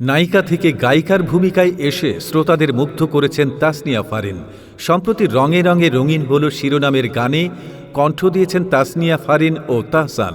নায়িকা থেকে গায়িকার ভূমিকায় এসে শ্রোতাদের মুগ্ধ করেছেন তাসনিয়া ফারিন। সম্প্রতি রঙে রঙে রঙিন হল শিরোনামের গানে কণ্ঠ দিয়েছেন তাসনিয়া ফারিন ও তাহসান।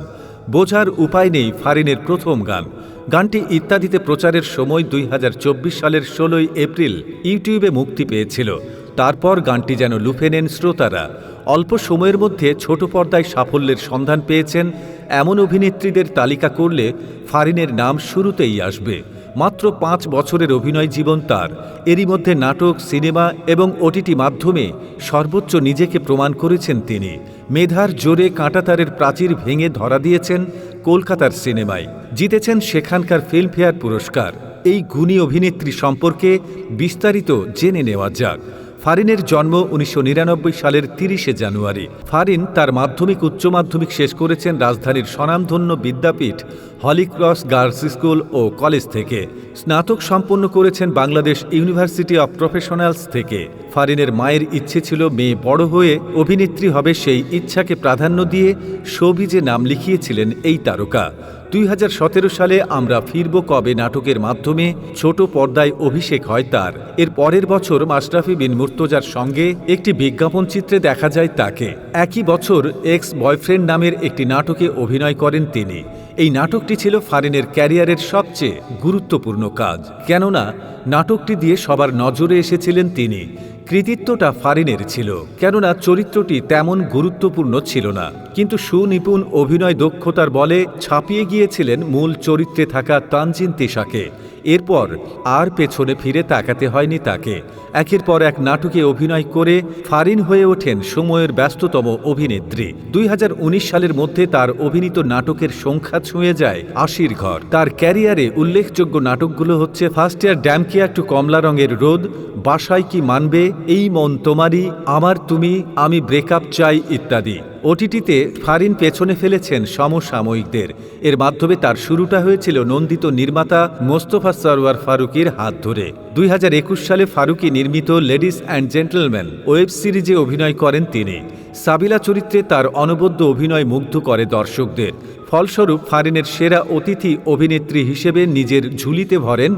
বোঝার উপায় নেই ফারিনের প্রথম গান। গানটি ইত্যাদিতে প্রচারের সময় দুই হাজার চব্বিশ সালের ষোলোই এপ্রিল ইউটিউবে মুক্তি পেয়েছিল। তারপর গানটি যেন লুফে নেন শ্রোতারা। অল্প সময়ের মধ্যে ছোট পর্দায় সাফল্যের সন্ধান পেয়েছেন এমন অভিনেত্রীদের তালিকা করলে ফারিনের নাম শুরুতেই আসবে। মাত্র পাঁচ বছরের অভিনয় জীবন তার। এরই মধ্যে নাটক, সিনেমা এবং ওটিটি মাধ্যমে সর্বোচ্চ নিজেকে প্রমাণ করেছেন তিনি। মেধার জোরে কাঁটাতারের প্রাচীর ভেঙে ধরা দিয়েছেন কলকাতার সিনেমায়। জিতেছেন সেখানকার ফিল্মফেয়ার পুরস্কার। এই গুণী অভিনেত্রী সম্পর্কে বিস্তারিত জেনে নেওয়া যাক। ফারিনের জন্ম উনিশশো নিরানব্বই সালের তিরিশে জানুয়ারি। ফারিন তার মাধ্যমিক, উচ্চ মাধ্যমিক শেষ করেছেন রাজধানীর স্বনামধন্য বিদ্যাপীঠ, হলিক্রস গার্লস স্কুল ও কলেজ থেকে। স্নাতক সম্পন্ন করেছেন বাংলাদেশ ইউনিভার্সিটি অব প্রফেশনালস থেকে। ফারিনের মায়ের ইচ্ছে ছিল মেয়ে বড় হয়ে অভিনেত্রী হবে, সেই ইচ্ছাকে প্রাধান্য দিয়ে শোবিজে নাম লিখিয়েছিলেন এই তারকা। দুই হাজার সতেরো সালে আমরা ফিরব কবে নাটকের মাধ্যমে, ছোট পর্দায় অভিষেক হয় তার। এর পরের বছর মাশরাফি বিন মুর্তজার সঙ্গে একটি বিজ্ঞাপন চিত্রে দেখা যায় তাকে। একই বছর এক্স বয়ফ্রেন্ড নামের একটি নাটকে অভিনয় করেন তিনি। এই নাটকটি ছিল ফারিনের ক্যারিয়ারের সবচেয়ে গুরুত্বপূর্ণ কাজ। কেননা, নাটকটি দিয়ে সবার নজরে এসেছিলেন তিনি। কৃতিত্বটা ফারিনের ছিল, কেননা চরিত্রটি তেমন গুরুত্বপূর্ণ ছিল না। কিন্তু সুনিপুণ অভিনয় দক্ষতার বলে ছাপিয়ে গিয়েছিলেন মূল চরিত্রে থাকা তানজিন তিশাকে। এরপর আর পেছনে ফিরে তাকাতে হয়নি তাকে। একের পর এক নাটকে অভিনয় করে ফারিন হয়ে ওঠেন সময়ের ব্যস্ততম অভিনেত্রী। দুই হাজার উনিশ সালের মধ্যে তার অভিনীত নাটকের সংখ্যা ছুঁয়ে যায় আশির ঘর। তার ক্যারিয়ারে উল্লেখযোগ্য নাটকগুলো হচ্ছে ফার্স্ট ইয়ার ড্যামকিয়া টু কমলা রঙের রোদ, বাসায় কি মানবে, এই মন তোমারই, আমার তুমি, আমি ব্রেকআপ চাই ইত্যাদি। ওটিটিতে ফারিন পেছনে ফেলেছেন সমসাময়িকদের। এর মাধ্যমে তার শুরুটা হয়েছিল নন্দিত নির্মাতা মোস্তফা সরওয়ার ফারুকির হাত ধরে। দুই হাজার একুশ সালে ফারুকি নির্মিত লেডিস অ্যান্ড জেন্টলম্যান ওয়েব সিরিজে অভিনয় করেন তিনি। সাবিলা চরিত্রে তার অনবদ্য অভিনয় মুগ্ধ করে দর্শকদের। ফলস্বরূপ ফারিনের সেরা অতিথি অভিনেত্রী হিসেবে নিজের ঝুলিতে ভরেন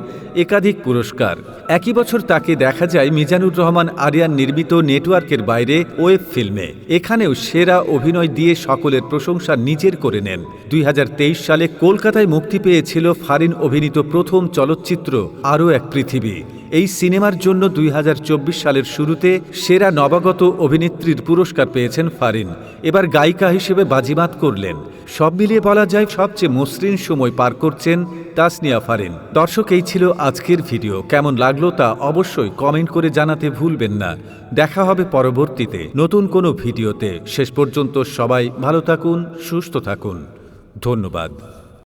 একাধিক পুরস্কার। একই বছর তাকে দেখা যায় মিজানুর রহমান আরিয়ান নির্মিত নেটওয়ার্কের বাইরে ওয়েব ফিল্মে। এখানেও সেরা অভিনয় দিয়ে সকলের প্রশংসা নিজের করে নেন। দুই হাজার তেইশ সালে কলকাতায় মুক্তি পেয়েছিল ফারিন অভিনীত প্রথম চলচ্চিত্র আরও এক পৃথিবী। এই সিনেমার জন্য দুই হাজার চব্বিশ সালের শুরুতে সেরা নবাগত অভিনেত্রীর পুরস্কার পেয়েছেন ফারিন। এবার গায়িকা হিসেবে বাজিমাত করলেন। সব মিলিয়ে বলা যায় সবচেয়ে মসৃণ সময় পার করছেন তাসনিয়া ফারিন। দর্শক, এই ছিল আজকের ভিডিও। কেমন লাগল তা অবশ্যই কমেন্ট করে জানাতে ভুলবেন না। দেখা হবে পরবর্তীতে নতুন কোনো ভিডিওতে। শেষ পর্যন্ত সবাই ভালো থাকুন, সুস্থ থাকুন। ধন্যবাদ।